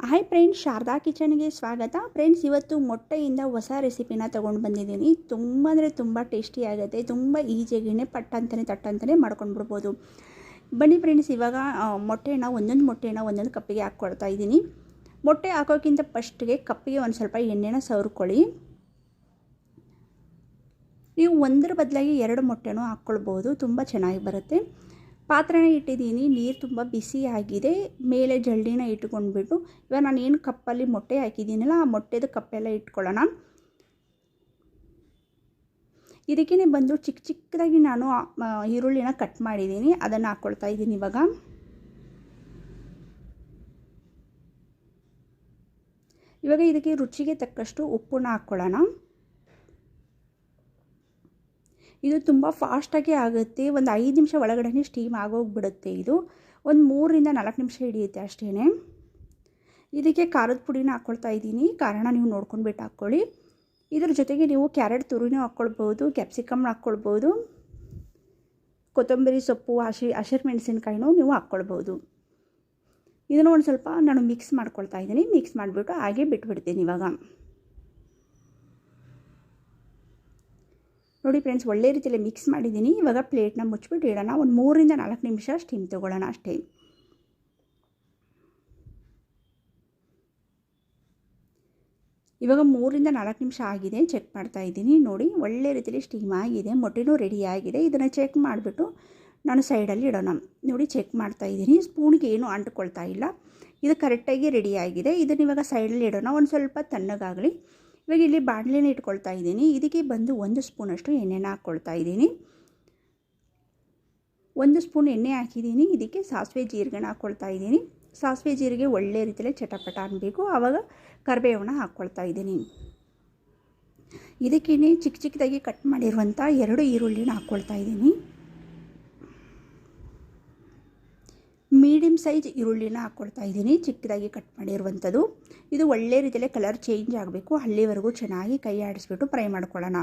Hi friends Sharada ಕಿಚನ್ಗೆ ಸ್ವಾಗತ. Friends ಇವತ್ತು ಮೊಟ್ಟೆಯಿಂದ ಹೊಸ ರೆಸಿಪಿನ ತೊಗೊಂಡು ಬಂದಿದ್ದೀನಿ. ತುಂಬ ಅಂದರೆ ತುಂಬ ಟೇಸ್ಟಿ ಆಗುತ್ತೆ. ತುಂಬ ಈಜಿಯಾಗಿನೇ ಪಟ್ಟಂತಲೇ ತಟ್ಟಂತಲೇ ಮಾಡ್ಕೊಂಡು ಬಿಡ್ಬೋದು ಬನ್ನಿ ಫ್ರೆಂಡ್ಸ್ ಇವಾಗ ಮೊಟ್ಟೆನ ಒಂದೊಂದು ಮೊಟ್ಟೆನ ಒಂದೊಂದು ಕಪ್ಪಿಗೆ ಹಾಕ್ಕೊಳ್ತಾ ಇದ್ದೀನಿ. ಮೊಟ್ಟೆ ಹಾಕೋಕ್ಕಿಂತ ಫಸ್ಟ್ಗೆ ಕಪ್ಪಿಗೆ ಒಂದು ಸ್ವಲ್ಪ ಎಣ್ಣೆನ ಸವರ್ಕೊಳ್ಳಿ. ನೀವು ಒಂದರ ಬದಲಾಗಿ ಎರಡು ಮೊಟ್ಟೆನೂ ಹಾಕ್ಕೊಳ್ಬೋದು. ತುಂಬ ಚೆನ್ನಾಗಿ ಬರುತ್ತೆ. ಪಾತ್ರೆನ ಇಟ್ಟಿದ್ದೀನಿ, ನೀರು ತುಂಬ ಬಿಸಿ ಆಗಿದೆ, ಮೇಲೆ ಜಲ್ಡಿನ ಇಟ್ಕೊಂಡ್ಬಿಟ್ಟು ಇವಾಗ ನಾನು ಏನು ಕಪ್ಪಲ್ಲಿ ಮೊಟ್ಟೆ ಹಾಕಿದ್ದೀನಲ್ಲ, ಆ ಮೊಟ್ಟೆದು ಕಪ್ಪೆಲ್ಲ ಇಟ್ಕೊಳ್ಳೋಣ. ಇದಕ್ಕೇ ಬಂದು ಚಿಕ್ಕ ಚಿಕ್ಕದಾಗಿ ನಾನು ಈರುಳ್ಳಿನ ಕಟ್ ಮಾಡಿದ್ದೀನಿ, ಅದನ್ನು ಹಾಕ್ಕೊಳ್ತಾ ಇದ್ದೀನಿ ಇವಾಗ. ಇವಾಗ ಇದಕ್ಕೆ ರುಚಿಗೆ ತಕ್ಕಷ್ಟು ಉಪ್ಪನ್ನ ಹಾಕ್ಕೊಳ್ಳೋಣ ಇದು ತುಂಬ ಫಾಸ್ಟಾಗಿ ಆಗುತ್ತೆ. ಒಂದು ಐದು ನಿಮಿಷ ಒಳಗಡೆ ಸ್ಟೀಮ್ ಆಗೋಗ್ಬಿಡುತ್ತೆ ಇದು. ಒಂದು ಮೂರರಿಂದ ನಾಲ್ಕು ನಿಮಿಷ ಹಿಡಿಯುತ್ತೆ ಅಷ್ಟೇ ಇದಕ್ಕೆ ಖಾರದ ಪುಡಿನ ಹಾಕ್ಕೊಳ್ತಾ ಇದ್ದೀನಿ. ಕಾರಣ ನೀವು ನೋಡ್ಕೊಂಡ್ಬಿಟ್ಟು ಹಾಕ್ಕೊಳ್ಳಿ ಇದ್ರ ಜೊತೆಗೆ ನೀವು ಕ್ಯಾರೆಟ್ ತುರಿನೂ ಹಾಕ್ಕೊಳ್ಬೋದು ಕ್ಯಾಪ್ಸಿಕಮ್ ಹಾಕ್ಕೊಳ್ಬೋದು ಕೊತ್ತಂಬರಿ ಸೊಪ್ಪು, ಹಸಿ, ಹಸಿರು ಮೆಣಸಿನ್ಕಾಯಿನೂ ನೀವು ಹಾಕ್ಕೊಳ್ಬೋದು ಇದನ್ನು ಒಂದು ಸ್ವಲ್ಪ ನಾನು ಮಿಕ್ಸ್ ಮಾಡ್ಕೊಳ್ತಾ ಇದ್ದೀನಿ. ಮಿಕ್ಸ್ ಮಾಡಿಬಿಟ್ಟು ಹಾಗೆ ಬಿಟ್ಬಿಡ್ತೀನಿ ಇವಾಗ. ನೋಡಿ ಫ್ರೆಂಡ್ಸ್, ಒಳ್ಳೆ ರೀತಿಯಲ್ಲಿ ಮಿಕ್ಸ್ ಮಾಡಿದ್ದೀನಿ. ಇವಾಗ ಪ್ಲೇಟ್ನ ಮುಚ್ಚಿಬಿಟ್ಟು ಇಡೋಣ. ಒಂದು ಮೂರರಿಂದ ನಾಲ್ಕು ನಿಮಿಷ ಸ್ಟೀಮ್ ತೊಗೊಳ್ಳೋಣ ಅಷ್ಟೇ. ಇವಾಗ ಮೂರಿಂದ ನಾಲ್ಕು ನಿಮಿಷ ಆಗಿದೆ. ಚೆಕ್ ಮಾಡ್ತಾ ಇದ್ದೀನಿ. ನೋಡಿ, ಒಳ್ಳೆ ರೀತಿಯಲ್ಲಿ ಸ್ಟೀಮ್ ಆಗಿದೆ. ಮೊಟ್ಟೆನೂ ರೆಡಿ ಆಗಿದೆ. ಇದನ್ನು ಚೆಕ್ ಮಾಡಿಬಿಟ್ಟು ನಾನು ಸೈಡಲ್ಲಿ ಇಡೋಣ. ನೋಡಿ ಚೆಕ್ ಮಾಡ್ತಾ ಇದ್ದೀನಿ. ಸ್ಪೂನ್ಗೆ ಏನೂ ಅಂಟ್ಕೊಳ್ತಾ ಇಲ್ಲ. ಇದು ಕರೆಕ್ಟಾಗಿ ರೆಡಿ ಆಗಿದೆ. ಇದನ್ನು ಇವಾಗ ಸೈಡಲ್ಲಿ ಇಡೋಣ. ಒಂದು ಸ್ವಲ್ಪ ತಣ್ಣಗಾಗಲಿ. ಇವಾಗ ಇಲ್ಲಿ ಬಾಣಲೆನ ಇಟ್ಕೊಳ್ತಾ ಇದ್ದೀನಿ. ಇದಕ್ಕೆ ಬಂದು ಒಂದು ಸ್ಪೂನಷ್ಟು ಎಣ್ಣೆನ ಹಾಕ್ಕೊಳ್ತಾ ಇದ್ದೀನಿ. ಒಂದು ಸ್ಪೂನ್ ಎಣ್ಣೆ ಹಾಕಿದ್ದೀನಿ. ಇದಕ್ಕೆ ಸಾಸಿವೆ ಜೀರಿಗೆನ ಹಾಕ್ಕೊಳ್ತಾ ಇದ್ದೀನಿ. ಸಾಸಿವೆ ಜೀರಿಗೆ ಒಳ್ಳೆ ರೀತಿಯಲ್ಲಿ ಚಟಪಟ ಅನ್ನಬೇಕು ಆವಾಗ ಕರಿಬೇವನ್ನ ಹಾಕ್ಕೊಳ್ತಾ ಇದ್ದೀನಿ. ಇದಕ್ಕೇನೆ ಚಿಕ್ಕ ಚಿಕ್ಕದಾಗಿ ಕಟ್ ಮಾಡಿರುವಂಥ ಎರಡು ಈರುಳ್ಳಿನ ಹಾಕ್ಕೊಳ್ತಾ ಇದ್ದೀನಿ. ಮೀಡಿಯಮ್ ಸೈಜ್ ಈರುಳ್ಳಿನ ಹಾಕ್ಕೊಡ್ತಾ ಇದ್ದೀನಿ. ಚಿಕ್ಕದಾಗಿ ಕಟ್ ಮಾಡಿರುವಂಥದ್ದು. ಇದು ಒಳ್ಳೆ ರೀತಿಯಲ್ಲಿ ಕಲರ್ ಚೇಂಜ್ ಆಗಬೇಕು. ಅಲ್ಲಿವರೆಗೂ ಚೆನ್ನಾಗಿ ಕೈ ಆಡಿಸ್ಬಿಟ್ಟು ಫ್ರೈ ಮಾಡ್ಕೊಳ್ಳೋಣ.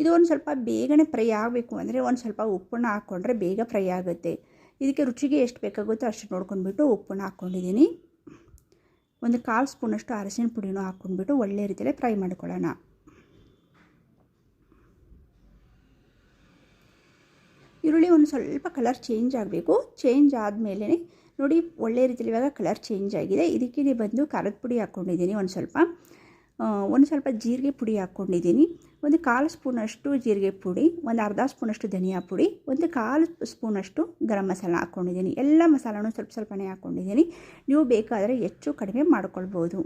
ಇದು ಒಂದು ಸ್ವಲ್ಪ ಬೇಗನೆ ಫ್ರೈ ಆಗಬೇಕು ಅಂದರೆ ಒಂದು ಸ್ವಲ್ಪ ಉಪ್ಪನ್ನು ಹಾಕ್ಕೊಂಡ್ರೆ ಬೇಗ ಫ್ರೈ ಆಗುತ್ತೆ. ಇದಕ್ಕೆ ರುಚಿಗೆ ಎಷ್ಟು ಬೇಕಾಗುತ್ತೋ ಅಷ್ಟು ನೋಡ್ಕೊಂಡ್ಬಿಟ್ಟು ಉಪ್ಪನ್ನು ಹಾಕ್ಕೊಂಡಿದ್ದೀನಿ. ಒಂದು ಕಾಲು ಸ್ಪೂನಷ್ಟು ಅರಸಿನ ಪುಡಿನೂ ಹಾಕ್ಕೊಂಡ್ಬಿಟ್ಟು ಒಳ್ಳೆ ರೀತಿಯಲ್ಲೇ ಫ್ರೈ ಮಾಡ್ಕೊಳ್ಳೋಣ. ಈರುಳ್ಳಿ ಒಂದು ಸ್ವಲ್ಪ ಕಲರ್ ಚೇಂಜ್ ಆಗಬೇಕು. ಚೇಂಜ್ ಆದಮೇಲೆ ನೋಡಿ ಒಳ್ಳೆ ರೀತಿಯಲ್ಲಿ ಇವಾಗ ಕಲರ್ ಚೇಂಜ್ ಆಗಿದೆ. ಇದಕ್ಕೆ ಬಂದು ಖಾರದ ಪುಡಿ ಹಾಕ್ಕೊಂಡಿದ್ದೀನಿ ಒಂದು ಸ್ವಲ್ಪ. ಒಂದು ಸ್ವಲ್ಪ ಜೀರಿಗೆ ಪುಡಿ ಹಾಕ್ಕೊಂಡಿದ್ದೀನಿ. ಒಂದು ಕಾಲು ಸ್ಪೂನಷ್ಟು ಜೀರಿಗೆ ಪುಡಿ, ಒಂದು ಅರ್ಧ ಸ್ಪೂನಷ್ಟು ಧನಿಯಾ ಪುಡಿ, ಒಂದು ಕಾಲು ಸ್ಪೂನಷ್ಟು ಗರಂ ಮಸಾಲ ಹಾಕ್ಕೊಂಡಿದ್ದೀನಿ. ಎಲ್ಲ ಮಸಾಲನೂ ಸ್ವಲ್ಪ ಸ್ವಲ್ಪನೇ ಹಾಕ್ಕೊಂಡಿದ್ದೀನಿ. ನೀವು ಬೇಕಾದರೆ ಹೆಚ್ಚು ಕಡಿಮೆ ಮಾಡ್ಕೊಳ್ಬೋದು.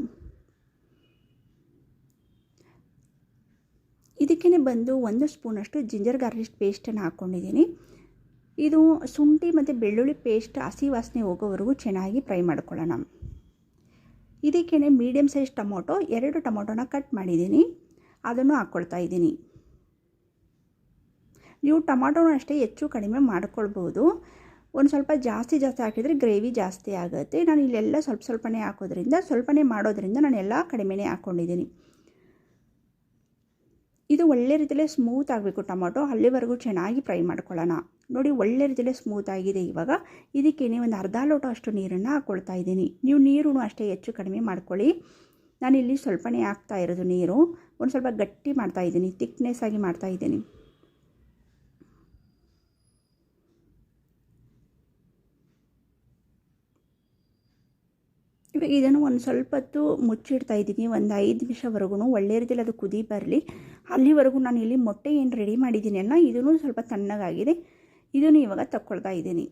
ಇದಕ್ಕೇ ಬಂದು ಒಂದು ಸ್ಪೂನಷ್ಟು ಜಿಂಜರ್ ಗಾರ್ಲಿಕ್ ಪೇಸ್ಟನ್ನು ಹಾಕ್ಕೊಂಡಿದ್ದೀನಿ. ಇದು ಶುಂಠಿ ಮತ್ತು ಬೆಳ್ಳುಳ್ಳಿ ಪೇಸ್ಟ್ ಹಸಿ ವಾಸನೆ ಹೋಗೋವರೆಗೂ ಚೆನ್ನಾಗಿ ಫ್ರೈ ಮಾಡ್ಕೊಳ್ಳೋಣ. ಇದಕ್ಕೇ ಮೀಡಿಯಮ್ ಸೈಜ್ ಟೊಮೊಟೊ, ಎರಡು ಟೊಮೊಟೊನ ಕಟ್ ಮಾಡಿದ್ದೀನಿ. ಅದನ್ನು ಹಾಕ್ಕೊಳ್ತಾ ಇದ್ದೀನಿ. ನೀವು ಟೊಮೊಟೊನೂ ಅಷ್ಟೇ ಹೆಚ್ಚು ಕಡಿಮೆ ಮಾಡ್ಕೊಳ್ಬೋದು. ಒಂದು ಸ್ವಲ್ಪ ಜಾಸ್ತಿ ಜಾಸ್ತಿ ಹಾಕಿದರೆ ಗ್ರೇವಿ ಜಾಸ್ತಿ ಆಗುತ್ತೆ. ನಾನು ಇಲ್ಲೆಲ್ಲ ಸ್ವಲ್ಪ ಸ್ವಲ್ಪನೇ ಹಾಕೋದ್ರಿಂದ, ಸ್ವಲ್ಪನೇ ಮಾಡೋದ್ರಿಂದ ನಾನು ಎಲ್ಲ ಕಡಿಮೆನೇ ಹಾಕ್ಕೊಂಡಿದ್ದೀನಿ. ಇದು ಒಳ್ಳೆ ರೀತಿಯಲ್ಲೇ ಸ್ಮೂತ್ ಆಗಬೇಕು ಟೊಮೊಟೊ. ಅಲ್ಲಿವರೆಗೂ ಚೆನ್ನಾಗಿ ಫ್ರೈ ಮಾಡ್ಕೊಳ್ಳೋಣ. ನೋಡಿ ಒಳ್ಳೆ ರೀತಿಯಲ್ಲೇ ಸ್ಮೂತ್ ಆಗಿದೆ ಇವಾಗ. ಇದಕ್ಕೇನೆ ಒಂದು ಅರ್ಧ ಲೋಟ ಅಷ್ಟು ನೀರನ್ನು ಹಾಕ್ಕೊಳ್ತಾ ಇದ್ದೀನಿ. ನೀವು ನೀರು ಅಷ್ಟೇ ಹೆಚ್ಚು ಕಡಿಮೆ ಮಾಡ್ಕೊಳ್ಳಿ. ನಾನಿಲ್ಲಿ ಸ್ವಲ್ಪನೇ ಹಾಕ್ತಾ ಇರೋದು ನೀರು. ಒಂದು ಸ್ವಲ್ಪ ಗಟ್ಟಿ ಮಾಡ್ತಾ ಇದ್ದೀನಿ. ತಿಕ್ನೆಸ್ ಆಗಿ ಮಾಡ್ತಾ ಇದ್ದೀನಿ. ಇವಾಗ ಇದನ್ನು ಒಂದು ಸ್ವಲ್ಪ ಹೊತ್ತು ಮುಚ್ಚಿಡ್ತಾ ಇದ್ದೀನಿ. ಒಂದು ಐದು ನಿಮಿಷವರೆಗೂ ಒಳ್ಳೆ ರೀತಿಯಲ್ಲಿ ಅದು ಕುದಿ ಬರಲಿ. ಅಲ್ಲಿವರೆಗೂ ನಾನು ಇಲ್ಲಿ ಮೊಟ್ಟೆ ಏನು ರೆಡಿ ಮಾಡಿದ್ದೀನಿ ಅಲ್ಲ ಇದೂ ಸ್ವಲ್ಪ ತಣ್ಣಗಾಗಿದೆ. ಇದನ್ನು ಇವಾಗ ತಕ್ಕೊಳ್ತಾ ಇದ್ದೀನಿ.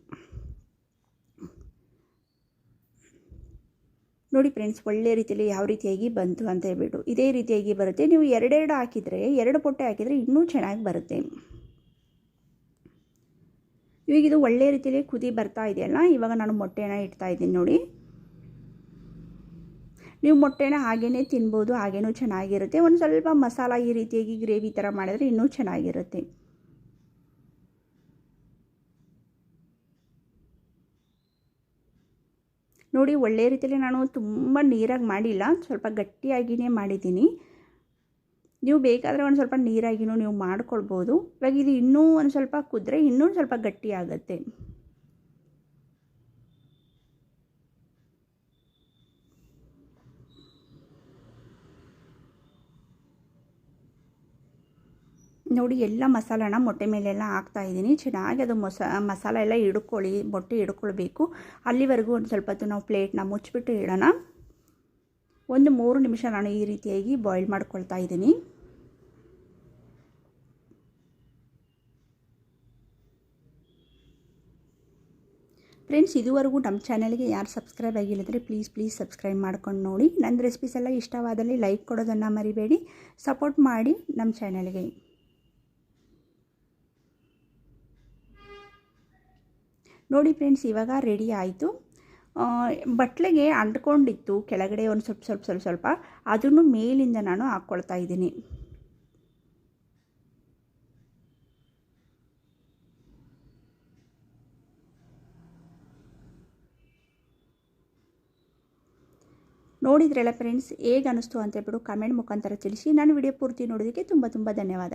ನೋಡಿ ಫ್ರೆಂಡ್ಸ್ ಒಳ್ಳೆ ರೀತಿಯಲ್ಲಿ ಯಾವ ರೀತಿಯಾಗಿ ಬಂತು ಅಂತ ಹೇಳ್ಬಿಟ್ಟು. ಇದೇ ರೀತಿಯಾಗಿ ಬರುತ್ತೆ. ನೀವು ಎರಡೆರಡು ಹಾಕಿದರೆ, ಎರಡು ಮೊಟ್ಟೆ ಹಾಕಿದರೆ ಇನ್ನೂ ಚೆನ್ನಾಗಿ ಬರುತ್ತೆ. ಇವಾಗ ಇದು ಒಳ್ಳೆ ರೀತಿಯಲ್ಲಿ ಕುದಿ ಬರ್ತಾ ಇದೆಯಲ್ಲ ಇವಾಗ ನಾನು ಮೊಟ್ಟೆನ ಇಡ್ತಾ ಇದ್ದೀನಿ ನೋಡಿ. ನೀವು ಮೊಟ್ಟೆನ ಹಾಗೇ ತಿನ್ಬೋದು, ಹಾಗೇನೂ ಚೆನ್ನಾಗಿರುತ್ತೆ. ಒಂದು ಸ್ವಲ್ಪ ಮಸಾಲ ಈ ರೀತಿಯಾಗಿ ಗ್ರೇವಿ ಥರ ಮಾಡಿದರೆ ಇನ್ನೂ ಚೆನ್ನಾಗಿರುತ್ತೆ. ನೋಡಿ, ಒಳ್ಳೆ ರೀತಿಯಲ್ಲಿ ನಾನು ತುಂಬ ನೀರಾಗಿ ಮಾಡಿಲ್ಲ. ಸ್ವಲ್ಪ ಗಟ್ಟಿಯಾಗಿಯೇ ಮಾಡಿದ್ದೀನಿ. ನೀವು ಬೇಕಾದರೆ ಒಂದು ಸ್ವಲ್ಪ ನೀರಾಗಿನೂ ನೀವು ಮಾಡ್ಕೊಳ್ಬೋದು. ಇವಾಗ ಇದು ಇನ್ನೂ ಒಂದು ಸ್ವಲ್ಪ ಕುದ್ರೆ ಇನ್ನೂ ಸ್ವಲ್ಪ ಗಟ್ಟಿ ನೋಡಿ ಎಲ್ಲ ಮಸಾಲಾನ ಮೊಟ್ಟೆ ಮೇಲೆಲ್ಲ ಹಾಕ್ತಾ ಇದ್ದೀನಿ. ಚೆನ್ನಾಗಿ ಅದು ಮೊಸ, ಮಸಾಲ ಎಲ್ಲ ಹಿಡ್ಕೊಳ್ಳಿ, ಮೊಟ್ಟೆ ಹಿಡ್ಕೊಳ್ಬೇಕು. ಅಲ್ಲಿವರೆಗೂ ಒಂದು ಸ್ವಲ್ಪ ಹೊತ್ತು ನಾವು ಪ್ಲೇಟ್ನ ಮುಚ್ಚಿಬಿಟ್ಟು ಇಡೋಣ. ಒಂದು ಮೂರು ನಿಮಿಷ ನಾನು ಈ ರೀತಿಯಾಗಿ ಬಾಯ್ಲ್ ಮಾಡ್ಕೊಳ್ತಾ ಇದ್ದೀನಿ. ಫ್ರೆಂಡ್ಸ್, ಇದುವರೆಗೂ ನಮ್ಮ ಚಾನಲ್ಗೆ ಯಾರು ಸಬ್ಸ್ಕ್ರೈಬ್ ಆಗಿಲ್ಲದ್ರೆ ಪ್ಲೀಸ್ ಪ್ಲೀಸ್ ಸಬ್ಸ್ಕ್ರೈಬ್ ಮಾಡ್ಕೊಂಡು ನೋಡಿ. ನನ್ನ ರೆಸಿಪೀಸ್ ಎಲ್ಲ ಇಷ್ಟವಾದಲ್ಲಿ ಲೈಕ್ ಕೊಡೋದನ್ನು ಮರಿಬೇಡಿ. ಸಪೋರ್ಟ್ ಮಾಡಿ ನಮ್ಮ ಚಾನಲ್ಗೆ. ನೋಡಿ ಫ್ರೆಂಡ್ಸ್, ಇವಾಗ ರೆಡಿ ಆಯಿತು. ಬಟ್ಲಿಗೆ ಅಂಟ್ಕೊಂಡಿತ್ತು, ಕೆಳಗಡೆ ಒಂದು ಸ್ವಲ್ಪ ಸ್ವಲ್ಪ ಸ್ವಲ್ಪ ಸ್ವಲ್ಪ. ಅದನ್ನು ಮೇಲಿಂದ ನಾನು ಹಾಕ್ಕೊಳ್ತಾ ಇದ್ದೀನಿ. ನೋಡಿದ್ರಲ್ಲ ಫ್ರೆಂಡ್ಸ್, ಹೇಗೆ ಅನ್ನಿಸ್ತು ಅಂತ ಹೇಳ್ಬಿಟ್ಟು ಕಮೆಂಟ್ ಮುಖಾಂತರ ತಿಳಿಸಿ. ನಾನು ವಿಡಿಯೋ ಪೂರ್ತಿ ನೋಡೋದಕ್ಕೆ ತುಂಬ ತುಂಬ ಧನ್ಯವಾದ.